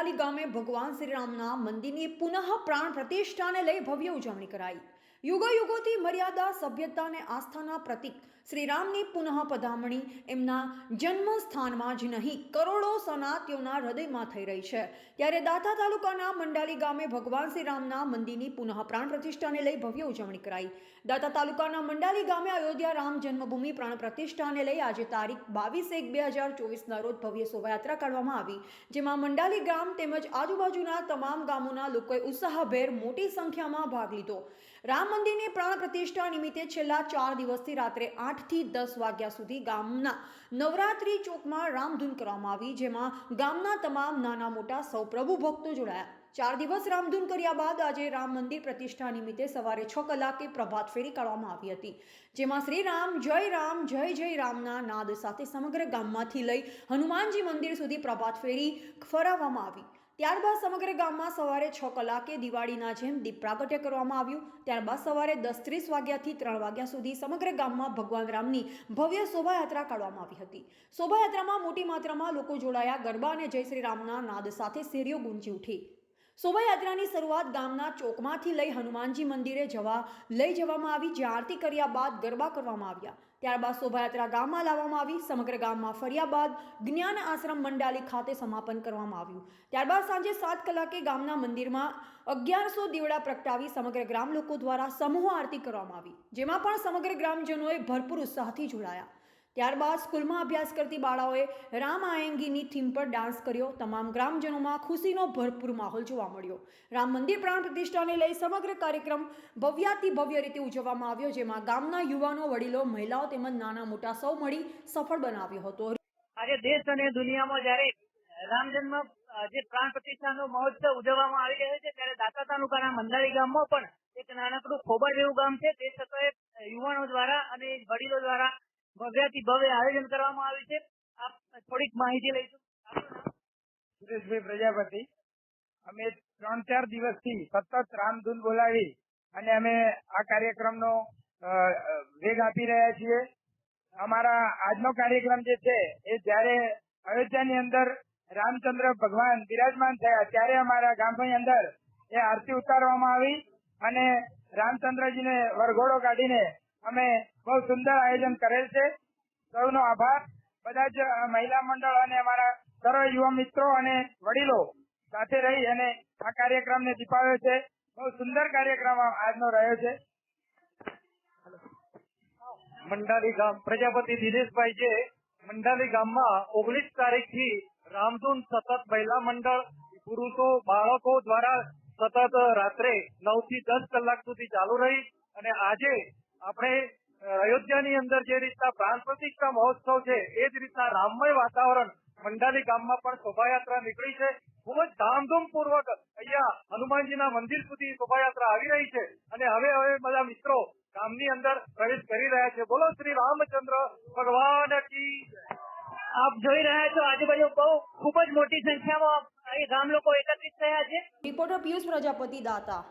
મંડાલી ગામે ભગવાન શ્રીરામના મંદિરની પુનઃ પ્રાણ પ્રતિષ્ઠાને લઈ ભવ્ય ઉજવણી કરાઈ. યુગો યુગોથી મર્યાદા સભ્યતા અને આસ્થાના પ્રતીક શ્રીરામની પુનઃ પધામણી એમના જન્મસ્થાનમાં જ નહીં, કરોડો સનાતીઓના હૃદયમાં થઈ રહી છે. ત્યારે દાતા તાલુકાના મંડાલી ગામે ભગવાન શ્રીરામના મંદિરની પુનઃ પ્રાણ પ્રતિષ્ઠાને લઈ ભવ્ય ઉજવણી કરાઈ. દાતા તાલુકાના મંડાલી ગામે અયોધ્યા રામ જન્મભૂમિ પ્રાણ પ્રતિષ્ઠાને લઈ આજે તારીખ બાવીસ એક બે હજાર ચોવીસના રોજ ભવ્ય શોભાયાત્રા કાઢવામાં આવી. જેમાં મંડાલી ગામ તેમજ આજુબાજુના તમામ ગામોના લોકોએ ઉત્સાહભેર મોટી સંખ્યામાં ભાગ લીધો. રામ મંદિરની પ્રાણ પ્રતિષ્ઠા નિમિત્તે છેલ્લા ચાર દિવસથી રાત્રે આઠથી દસ વાગ્યા સુધી ગામના નવરાત્રી ચોકમાં રામધૂન કરવામાં આવી, જેમાં ગામના તમામ નાના મોટા સૌ પ્રભુ ભક્તો જોડાયા. ચાર દિવસ રામધૂન કર્યા બાદ આજે રામ મંદિર પ્રતિષ્ઠા નિમિત્તે સવારે છ કલાકે પ્રભાત ફેરી કાઢવામાં આવી હતી, જેમાં શ્રી રામ, જય રામ, જય જય રામના નાદ સાથે સમગ્ર ગામમાંથી લઈ હનુમાનજી મંદિર સુધી પ્રભાત ફેરી ફરાવવામાં આવી. ત્યારબાદ સમગ્ર ગામમાં સવારે છ કલાકે દિવાળીના જેમ દીપ પ્રાગટ્ય કરવામાં આવ્યું. ત્યારબાદ સવારે દસ ત્રીસ વાગ્યાથી ત્રણ વાગ્યા સુધી સમગ્ર ગામમાં ભગવાન રામની ભવ્ય શોભાયાત્રા કાઢવામાં આવી હતી. શોભાયાત્રામાં મોટી માત્રામાં લોકો જોડાયા. ગરબા અને જય શ્રી રામના નાદ સાથે શેરીઓ ગુંજી ઉઠી. શોભાયાત્રાની શરૂઆત ગામના ચોકમાંથી લઈ હનુમાનજી મંદિરે જવા, લઈ જવામાં આવી જ્યાં આરતી કર્યા બાદ ગરબા કરવામાં આવ્યા. ત્યારબાદ શોભાયાત્રા ગામમાં લાવવામાં આવી, સમગ્ર ગામમાં ફર્યા બાદ જ્ઞાન આશ્રમ મંડાલી ખાતે સમાપન કરવામાં આવ્યું. ત્યારબાદ સાંજે સાત કલાકે ગામના મંદિરમાં અગિયારસો દીવડા પ્રગટાવી સમગ્ર ગ્રામ લોકો દ્વારા સમૂહ આરતી કરવામાં આવી, જેમાં પણ સમગ્ર ગ્રામજનોએ ભરપૂર ઉત્સાહથી જોડાયા. ત્યારબાદ સ્કૂલમાં અભ્યાસ કરતી બાળાઓએ રામ આયંગીની થીમ પર ડાન્સ કર્યો. તમામ ગ્રામજનોમાં ખુશીનો ભરપૂર માહોલ જોવા મળ્યો. રામ મંદિર પ્રાણ પ્રતિષ્ઠાને લઈ સમગ્ર કાર્યક્રમ ભવ્યાતિ ભવ્ય રીતે ઉજવવામાં આવ્યો, જેમાં ગામના યુવાનો, વડીલો, મહિલાઓ તેમજ નાના મોટા સૌ મળી સફળ બનાવ્યો હતો. આજે દેશ અને દુનિયામાં જ્યારે રામ જન્મ જે પ્રાણ પ્રતિષ્ઠાનો મહોત્સવ ઉજવવામાં આવી રહ્યો છે, ત્યારે દાતા તાલુકાના મંદારી ગામમાં પણ એક નાનકડું ખોબા જેવું ગામ છે. તે છતાંય યુવાનો દ્વારા અને વડીલો દ્વારા ભવ્યાથી ભવ્ય આયોજન કરવામાં આવ્યું છે. આપ થોડીક માહિતી લઈશું. સુરેશભાઈ પ્રજાપતિ, અમે ત્રણ ચાર દિવસથી સતત રામધૂન બોલાવી અને અમે આ કાર્યક્રમનો વેગ આપી રહ્યા છીએ. અમારા આજનો કાર્યક્રમ જે છે, એ જ્યારે અયોધ્યાની અંદર રામચંદ્ર ભગવાન બિરાજમાન થયા, ત્યારે અમારા ગામની અંદર એ આરતી ઉતારવામાં આવી અને રામચંદ્રજીને વરઘોડો કાઢીને અમે બહુ સુંદર આયોજન કરેલ છે. સૌનો આભાર. બધા જ મહિલા મંડળ અને અમારા સર્વ યુવા મિત્રો અને વડીલો સાથે રહી અને આ કાર્યક્રમને દીપાવ્યો છે. બહુ સુંદર કાર્યક્રમ આજનો રહ્યો છે. મંડાલી ગામ પ્રજાપતિ દિનેશભાઈ છે મંડાલી ગામમાં ઓગણીસ તારીખથી રામધૂન સતત મહિલા મંડળ, પુરુષો, બાળકો દ્વારા સતત રાત્રે નવથી દસ કલાક સુધી ચાલુ રહી અને આજે આપણે અયોધ્યાની અંદર જે રીતના પ્રાણ પ્રતિષ્ઠા મહોત્સવ છે એ જ રીતના રામમય વાતાવરણ મંડાલી ગામમાં પણ શોભાયાત્રા નીકળી છે. ખૂબ જ ધામધૂમ પૂર્વક અહીંયા હનુમાનજીના મંદિર સુધી શોભાયાત્રા આવી રહી છે અને હવે હવે બધા મિત્રો ગામની અંદર પ્રવેશ કરી રહ્યા છે. બોલો શ્રી રામચંદ્ર ભગવાન કી આપ જોઈ રહ્યા છો આજુબાજુ બહુ ખૂબ જ મોટી સંખ્યામાં અહીં ગામ લોકો એકત્રિત થયા છે. રિપોર્ટર પિયુષ પ્રજાપતિ દાતા.